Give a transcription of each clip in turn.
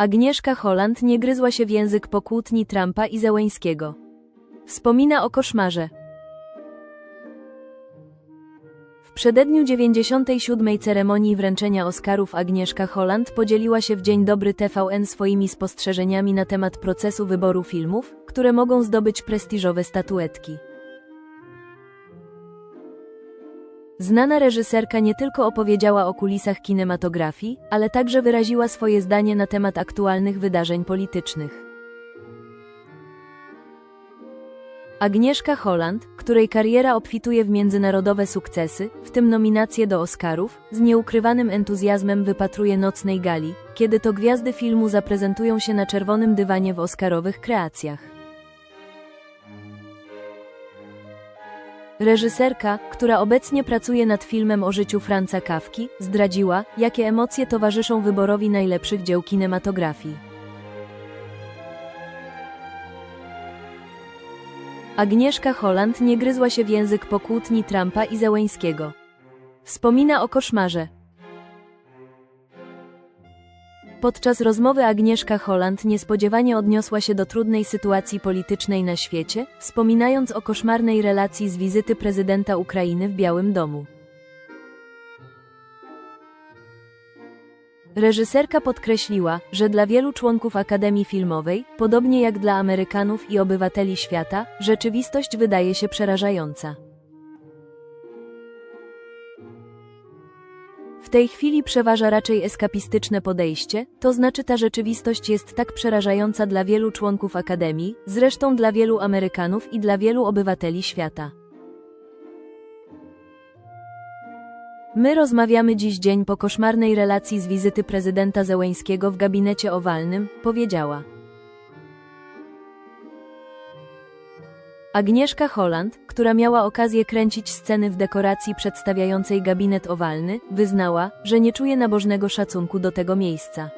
Agnieszka Holland nie gryzła się w język po kłótni Trumpa i Zełeńskiego. Wspomina o koszmarze. W przededniu 97. ceremonii wręczenia Oscarów Agnieszka Holland podzieliła się w Dzień Dobry TVN swoimi spostrzeżeniami na temat procesu wyboru filmów, które mogą zdobyć prestiżowe statuetki. Znana reżyserka nie tylko opowiedziała o kulisach kinematografii, ale także wyraziła swoje zdanie na temat aktualnych wydarzeń politycznych. Agnieszka Holland, której kariera obfituje w międzynarodowe sukcesy, w tym nominacje do Oscarów, z nieukrywanym entuzjazmem wypatruje nocnej gali, kiedy to gwiazdy filmu zaprezentują się na czerwonym dywanie w oscarowych kreacjach. Reżyserka, która obecnie pracuje nad filmem o życiu Franza Kawki, zdradziła, jakie emocje towarzyszą wyborowi najlepszych dzieł kinematografii. Agnieszka Holland nie gryzła się w język po kłótni Trumpa i Zełeńskiego. Wspomina o koszmarze. Podczas rozmowy Agnieszka Holland niespodziewanie odniosła się do trudnej sytuacji politycznej na świecie, wspominając o koszmarnej relacji z wizyty prezydenta Ukrainy w Białym Domu. Reżyserka podkreśliła, że dla wielu członków Akademii Filmowej, podobnie jak dla Amerykanów i obywateli świata, rzeczywistość wydaje się przerażająca. W tej chwili przeważa raczej eskapistyczne podejście, to znaczy ta rzeczywistość jest tak przerażająca dla wielu członków Akademii, zresztą dla wielu Amerykanów i dla wielu obywateli świata. My rozmawiamy dziś dzień po koszmarnej relacji z wizyty prezydenta Zełeńskiego w gabinecie owalnym, powiedziała. Agnieszka Holland, która miała okazję kręcić sceny w dekoracji przedstawiającej gabinet owalny, wyznała, że nie czuje nabożnego szacunku do tego miejsca.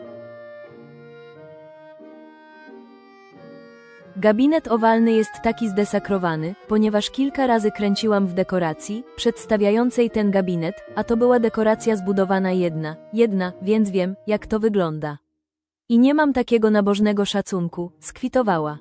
Gabinet owalny jest taki zdesakrowany, ponieważ kilka razy kręciłam w dekoracji, przedstawiającej ten gabinet, a to była dekoracja zbudowana jedna, jedna, więc wiem, jak to wygląda. I nie mam takiego nabożnego szacunku, skwitowała.